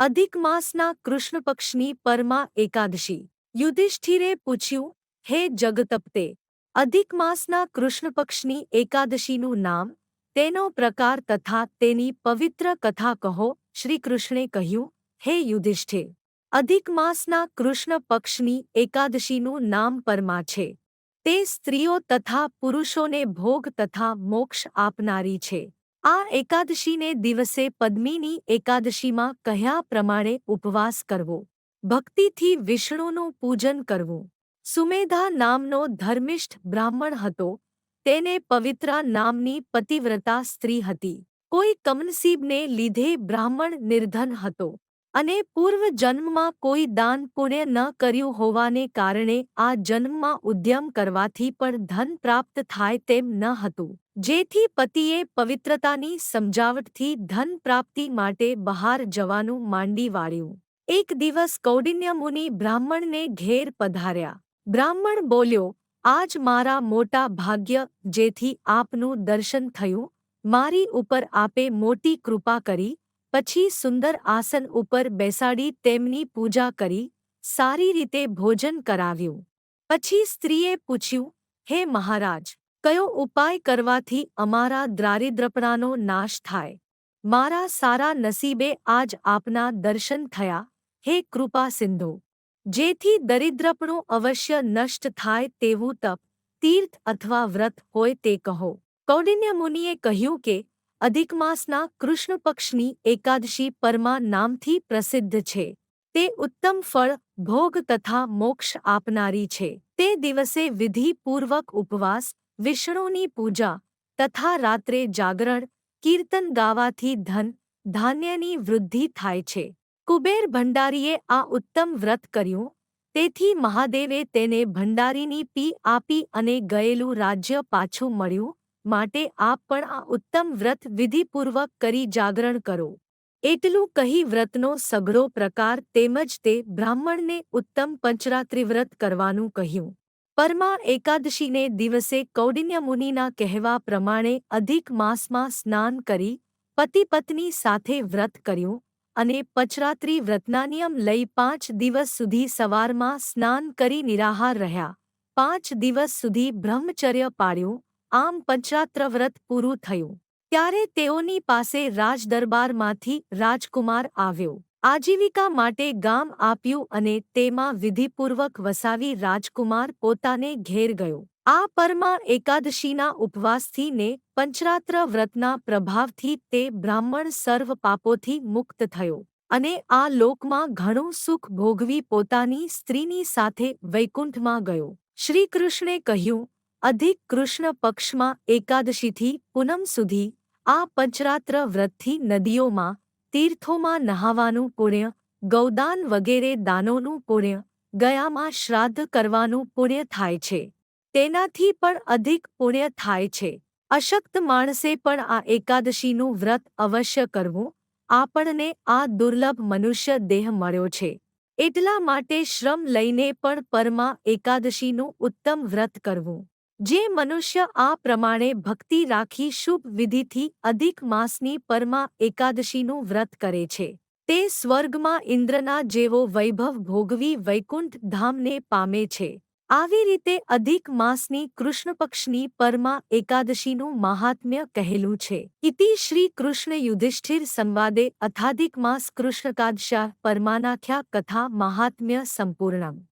અધિક માસના કૃષ્ણ પરમા એકાદશી. યુધિષ્ઠિરે પૂછ્યું, હે જગતપતે, અધિક માસના કૃષ્ણ એકાદશીનું નામ, તેનો પ્રકાર તથા તેની પવિત્ર કથા કહો. શ્રીકૃષ્ણે કહ્યું, હે યુધિષ્ઠિર, અધિક માસના કૃષ્ણ પક્ષની એકાદશીનું નામ પરમા છે. તે સ્ત્રીઓ તથા પુરુષોને ભોગ તથા મોક્ષ આપનારી છે. આ એકાદશીને દિવસે પદ્મિની એકાદશીમાં કહ્યા પ્રમાણે ઉપવાસ કરવો? ભક્તિથી વિષ્ણુનું પૂજન કરવું? સુમેધા નામનો ધર્મિષ્ઠ બ્રાહ્મણ હતો. તેને પવિત્રા નામની પતિવ્રતા સ્ત્રી હતી. કોઈ કમનસીબને લીધે બ્રાહ્મણ નિર્ધન હતો. અને પૂર્વ જન્મમાં કોઈ દાન પુણ્ય ન કર્યું હોવાને કારણે આ જન્મમાં ઉદ્યમ કરવાથી પણ ધન પ્રાપ્ત થાય તેમ ન હતું. જેથી પતિએ પવિત્રતાની સમજાવટથી ધન પ્રાપ્તિ માટે બહાર જવાનું માંડી વાળ્યું. એક દિવસ કૌડિન્ય મુનિ બ્રાહ્મણને ઘેર પધાર્યા. બ્રાહ્મણ બોલ્યો, આજ મારા મોટા ભાગ્ય, જેથી આપનું દર્શન થયું. મારી ઉપર આપે મોટી કૃપા કરી પછી સુંદર આસન ઉપર બેસાડી તેમની પૂજા કરી, સારી રીતે ભોજન કરાવ્યું. પછી સ્ત્રીએ પૂછ્યું, હે મહારાજ, કયો ઉપાય કરવાથી અમારા દારિદ્રપણાનો નાશ થાય? મારા સારા નસીબે આજ આપના દર્શન થયા. હે કૃપા સિંધુ. જેથી દરિદ્રપણું અવશ્ય નષ્ટ થાય તેવું તપ, તીર્થ અથવા વ્રત હોય તે કહો. કૌડિન્ય મુનિએ કહ્યું કે અધિક માસના કૃષ્ણ પક્ષની એકાદશી પરમા નામથી પ્રસિદ્ધ છે. તે ઉત્તમ ફળ, ભોગ તથા મોક્ષ આપનારી છે. તે દિવસે વિધિપૂર્વક ઉપવાસ, વિષ્ણુની પૂજા તથા રાત્રે જાગરણ, કીર્તન ગાવાથી ધન, ધાન્યની વૃદ્ધિ થાય છે. કુબેર ભંડારીએ આ ઉત્તમ વ્રત કર્યું, તેથી મહાદેવે તેને ભંડારીની પી આપી અને ગયેલું રાજ્ય પાછું મળ્યું માટે આપ પણ આ ઉત્તમ વ્રત વિધિપૂર્વક કરી જાગરણ કરો. એટલું કહી વ્રતનો સઘળો પ્રકાર તેમજ તે બ્રાહ્મણને ઉત્તમ પંચરાત્રિવ્રત કરવાનું કહ્યું. પરમા એકાદશીને દિવસે કૌડિન્ય મુનિના કહેવા પ્રમાણે અધિક માસમાં સ્નાન કરી પતિ પત્ની સાથે વ્રત કર્યું અને પચરાત્રી વ્રતના નિયમ લઈ પાંચ દિવસ સુધી સવારમાં સ્નાન કરી નિરાહાર રહ્યા. પાંચ દિવસ સુધી બ્રહ્મચર્ય પાળ્યું આમ પંચરાત્ર વ્રત પૂરું થયું. ત્યારે તેઓની પાસે રાજદરબારમાંથી રાજકુમાર આવ્યો. આજીવિકા માટે ગામ આપ્યું અને તેમાં વિધિપૂર્વક વસાવી રાજકુમાર પોતાને ઘેર ગયો. આ પરમાં એકાદશીના ઉપવાસથી ને પંચરાત્ર વ્રતના પ્રભાવથી તે બ્રાહ્મણ સર્વ પાપોથી મુક્ત થયો અને આ લોકમાં ઘણું સુખ ભોગવી પોતાની સ્ત્રીની સાથે વૈકુંઠમાં ગયો. શ્રીકૃષ્ણે કહ્યું અધિક કૃષ્ણ પક્ષમાં એકાદશીથી પૂનમ સુધી આ પંચરાત્ર વ્રતથી નદીઓમાં, તીર્થોમાં નહાવાનું પુણ્ય, ગૌદાન વગેરે દાનોનું પુણ્ય, ગયામાં શ્રાદ્ધ કરવાનું પુણ્ય થાય છે. તેનાથી પણ અધિક પુણ્ય થાય છે. અશક્ત માણસે પણ આ એકાદશીનું વ્રત અવશ્ય કરવું. આપણને આ દુર્લભ મનુષ્ય દેહ મળ્યો છે. એટલા માટે શ્રમ લઈને પણ પરમાં એકાદશીનું ઉત્તમ વ્રત કરવું. જે મનુષ્ય આ પ્રમાણે ભક્તિ રાખી શુભ વિધિથી અધિક માસની પરમા એકાદશીનું વ્રત કરે છે. તે સ્વર્ગમાં ઇન્દ્રના જેવો વૈભવ ભોગવી વૈકુંઠ ધામને પામે છે. આવી રીતે અધિક માસની કૃષ્ણપક્ષની પરમા એકાદશીનું મહાત્મ્ય કહેલું છે. ઇતિ શ્રી કૃષ્ણ યુધિષ્ઠિર સંવાદે અથાધિક માસ કૃષ્ણકાદશા પરમાનાખ્યા કથા મહાત્મ્ય સંપૂર્ણમ.